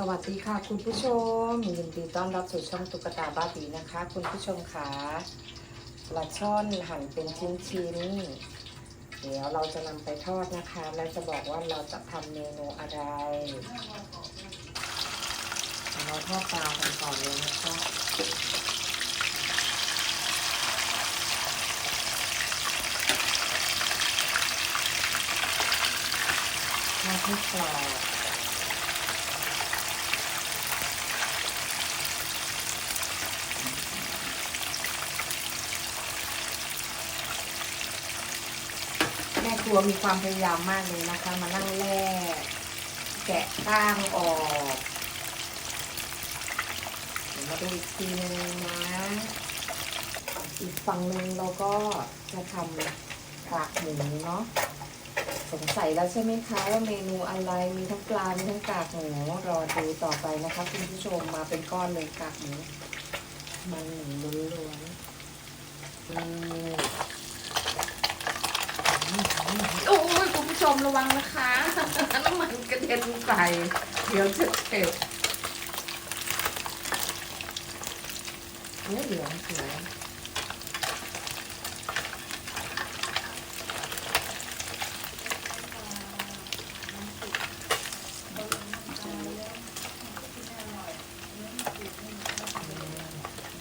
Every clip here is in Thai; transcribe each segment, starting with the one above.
สวัสดีค่ะ คุณผู้ชมยินดีต้อนรับสู่ช่องตุ๊กตาบ้าบีนะคะ คุณผู้ชมค่ะปลาช่อนหั่นเป็นชิ้นๆ เดี๋ยวเราจะนำไปทอดนะคะ และจะบอกว่าเราจะทำเมนูอะไร เราทอดปลากันก่อนเลยนะคะทอดให้กรอบ ครัวมีความพยายามมากเลยนะคะ มานั่งแล่แกะก้างออกเดี๋ยวมาดูอีกทีนึงนะ อีกฝั่งหนึ่งเราก็จะทำกากหมูเนาะสงสัยแล้วใช่ไหมคะว่าเมนูอะไรมีทั้งปลา มีทั้งกากหมูรอดูต่อไปนะคะ คุณผู้ชมมาเป็นก้อนเลยกากหมูมันหมูล้วนๆอืม โอ้ยคุณผู้ชมระวังนะคะน้ำมันกระเด็นใส่เดี๋ยวจะเจ็บเนื้อเหลืองสวย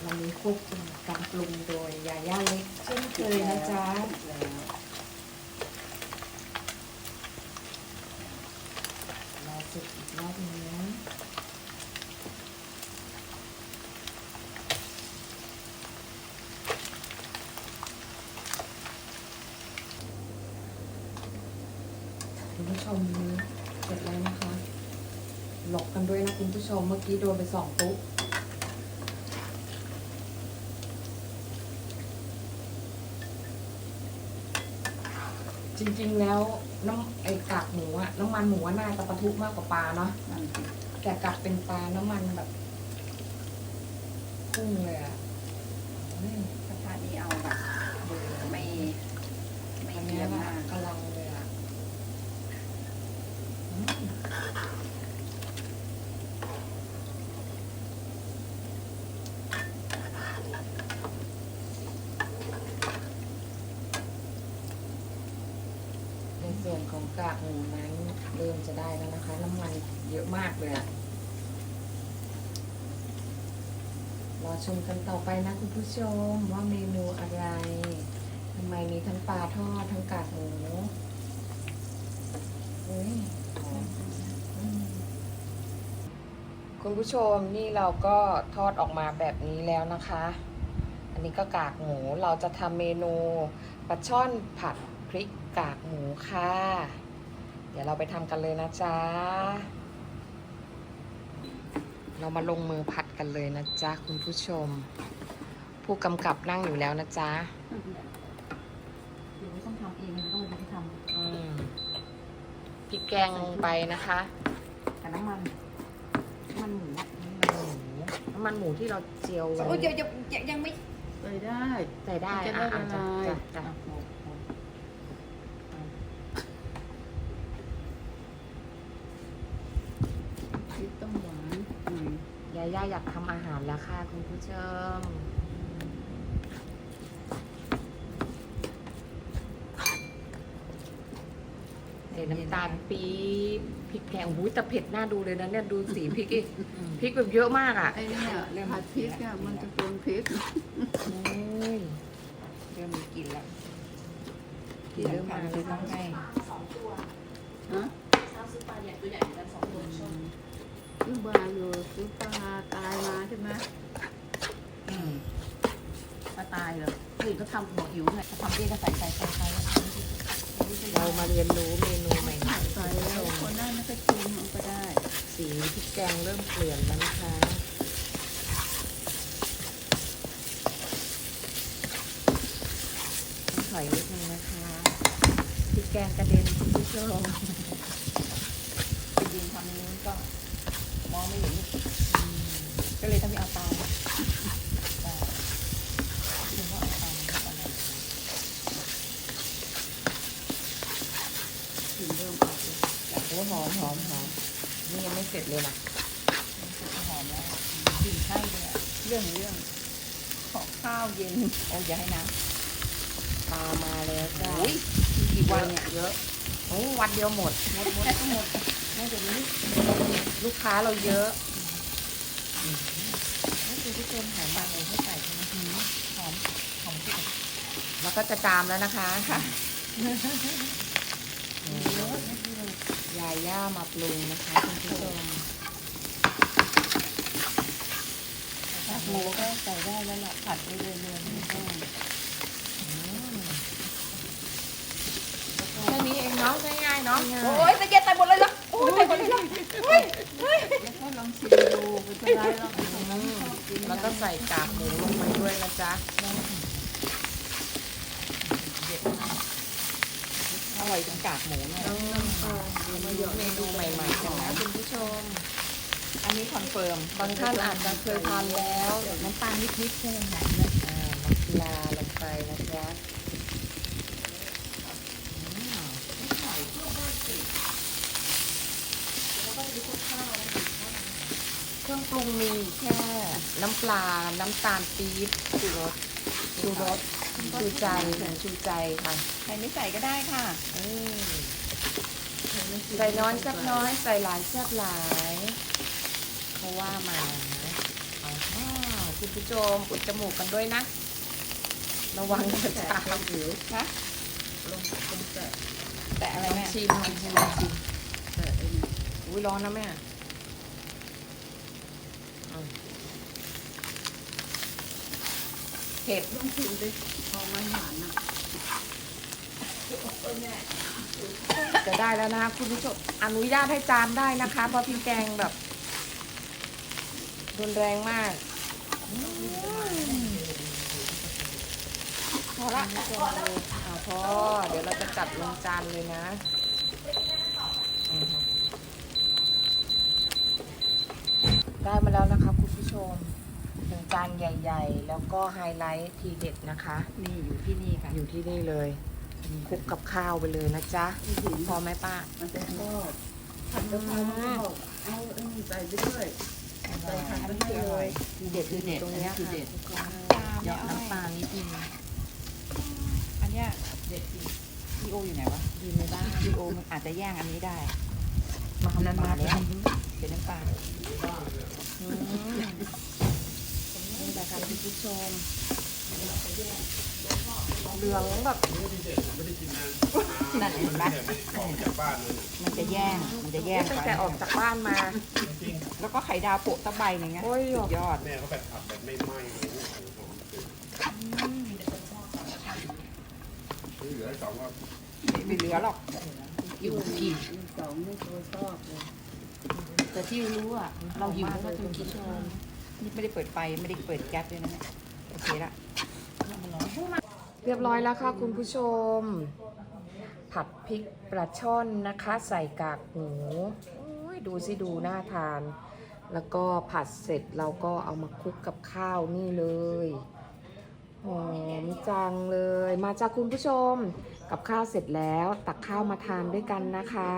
วันนี้ควบคุมการปรุงโดยยาย่าเล็กเช่นเคยนะจ๊ะ รอสุกอีกรอบนึงนะ คุณผู้ชมเสร็จแล้วนะคะ หลบกันด้วยนะคุณผู้ชมเมื่อกี้โดนไปสองปุ๊บจริงๆแล้วน้ำไอ้กากหมูอะน้ำมันหมูอะน่าจะปะทุมากกว่าปลาเนาะแต่กลับเป็นปลาน้ำมันแบบพุ่งเลยอะเฮ้ยกระทะนี้เอาแบบไม่ไม่เนี้ยนแบบมาก กำลังเลยอะอืมในส่วนของ กากหมูนั้นเริ่มจะได้แล้วนะคะ น้ำมันเยอะมากเลยอะรอชมกันต่อไปนะคุณผู้ชมว่าเมนูอะไรทำไมมีทั้งปลาทอดทั้งกากหมูเฮ้ยคุณผู้ชมนี่เราก็ทอดออกมาแบบนี้แล้วนะคะ อันนี้ก็กากหมูเราจะทำเมนูปลาช่อนผัดพริกกากหมูค่ะ ดี๋ยวเราไปทำกันเลยนะจ๊ะ เรามาลงมือผัดกันเลยนะจ๊ะคุณผู้ชม ผู้กำกับนั่งอยู่แล้วนะจ๊ะหรือว่าต้องทำเองต้องไปทอืมพริกแกงลงไปนะคะำแต่น้ำมันน้ำมันหมูน้ำมันหมูน้ำมันหมูที่เราเจียวโอ้ยยังยังยังไม่ใส่ได้ใส่ได้จะอะได้อะจ้ะละลาย จ้ะจ้ะ พริกต้องหวานหน่อย ยาย่าอยากทำอาหารแล้วค่ะคุณผู้ชม ใส่น้ำตาลปี๊บพริกแกงหูยแต่เผ็ดน่าดูเลยนะเนี่ยดูสีพริกอีกพริกแบบเยอะมากอะไอ้เนี่ยผัดพริกอะมันจะเป็นพริกโอ้ยเริ่มมีกลิ่นแล้วกลิ่นเริ่มมาเลยต้องให้ฮะซื้อปลาใหญ่ตัวใหญ่กันสองตัวชน ซื้อบาอยู่ซื้อปลาตายมาใช่ไหมอืมปลาตายเลยอื่ก็ทำบอกหิวไงทำเองก็ใส่ใส่ใส่ใส่เรามาเรียนรู้เมนูใหม่ๆใส่แล้วคนได้ไม่ก็ชิมมันก็ได้ สีพริกแกงเริ่มเปลี่ยนแล้วนะคะต้องถอยนิดนึงนะคะพริกแกงกระเด็นคุณผู้ชมจริงๆทำนี้ก็ มองไม่เห็นก็เลยต้องไปเอาเตางว่าเอาเตามันก็อะไรถึงเริ่มออกเลยโอ้หอมหอมหอมนี่ยังไม่เสร็จเลยนะหอมแล้วกลิ่นใช่เลยเรื่องเรื่องขอข้าวเย็นโอ้ยอย่าให้น้ปลามาแล้วจ้าำอุ้ยกี่วันเนี่ยเยอะโอ้วันเดียวหมดหมดหมดก็หมด น่าจะนี้ลูกค้าเราเยอะนี่คือที่เติมหอมมากเลยให้ใส่ใช่ไหมหอมหอมที่สุดแล้วก็จะจามแล้วนะคะค่ะยาย่ามาปรุงนะคะคุณผู้ชมผัดหมูก็ใส่ได้แล้วล่ะผัดไปเรื่อยๆนี่ก็แค่นี้เองเนาะง่ายๆเนาะโอ้ยตะเกียบตายหมดเลยเหร อโอ้ยตายหมดเลยเหรอแล้วก็ลองชิมดูไม่เป็นไรหรอกอืมแล้วก็ใส่กากหมูลงไปด้วยนะจ๊ะอร่อยจนกากหมูเนี่ยเมนูใหม่ๆกันนะคุณผู้ชม อันนี้คอนเฟิร์มบางท่านอาจจะเคยทานแล้วน้ำตาลนิดๆใช่ไหมคะอ่าน้ำปลาลงไปนะจ๊ะ รื่องปรุงมีแค่น้ำปลา น้ำตาลปี๊บชูรสชูรสชูใจค่ะชูใจค่ะใครไม่ใส่ก็ได้ค่ะอืมใส่น้อยแซ่บน้อยใส่หลายแซ่บหลายเขาว่ามานะเอาว้าวคุณผู้ชมอุดจมูกกันด้วยนะ ระวังจะจามนะลงตรงแต่แต่อะไรลองแม่ชิมลองชิมลองชิมแต่ไอ้นี่อุ้ยร้อนนะแม่อืม เผ็ดลองชิมดิพอม่หวานอะจะได้แล้วนะคะคุณผู้ชมอนุญาตให้จามได้นะคะ เพราะพี่แกงแบบรุนแรงมากพอละอ่าพอ เดี๋ยวเราจะจัดลงจานเลยนะได้มาแล้วนะคะคุณผู้ชม หนึ่งจานใหญ่ๆ แล้วก็ไฮไลท์ทีเด็ดนะคะ นี่อยู่ที่นี่ค่ะอยู่ที่นี่เลยคลุกกับข้าวไปเลยนะจ๊ะไม่ถึงพอไหมป้ามันจะทอดผัดกะเพรามันก็บอกเอาไอ้นี่ใส่ไปด้วยใส่ผัดไปให้เลยทีเด็ดทีเด็ดตรงเนี้ยคือค่ะเด็ดเหยาะน้ำปลานิดนึงอันเนี้ยเด็ดจริงพีโออยู่ไหนวะดีในบ้านพีโอมันอาจจะแย่งอันนี้ได้ มาทำนั่นมามาแล้แล้ววเป็นน้ำปลา อืมนี่แหละค่ะคุณ ผู้ชมเหลืองแบบนั่นเห็นไหมมันจะแย่งมันจะแย่งตั้งกันแต่ออกจากบ้านมา แล้วก็ไข่ดาวโปะตะไบหนึ่งไงโอ้ย สุดยอด แม่เขาแบบผัดแบบไม่ไหม้เลยเหลือสองว่าไม่เหลือหรอก อยู่กินมีสองไม่ตัวชอบเลย แต่ที่รู้อะ เราหิวมากเลยคุณผู้ชม นี่ไม่ได้เปิดไฟไม่ได้เปิดแก๊สด้วยนะเนี่ยโอเคละเรียบร้อยแล้วค่ะคุณผู้ชม ผัดพริกปลาช่อนนะคะ ใส่กากหมูดูสิดูน่าทาน แล้วก็ผัดเสร็จเราก็เอามาคลุกกับข้าวนี่เลย หอมจังเลย มาจากคุณผู้ชม กับข้าวเสร็จแล้ว ตักข้าวมาทานด้วยกันนะคะ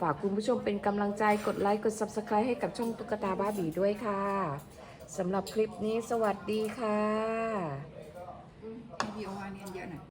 ฝากคุณผู้ชมเป็นกำลังใจกดไลค์กด Subscribe ให้กับช่องตุ๊กตาบ้าบีด้วยค่ะสำหรับคลิปนี้สวัสดีค่ะพีโอวานนี้เยอะหน่อย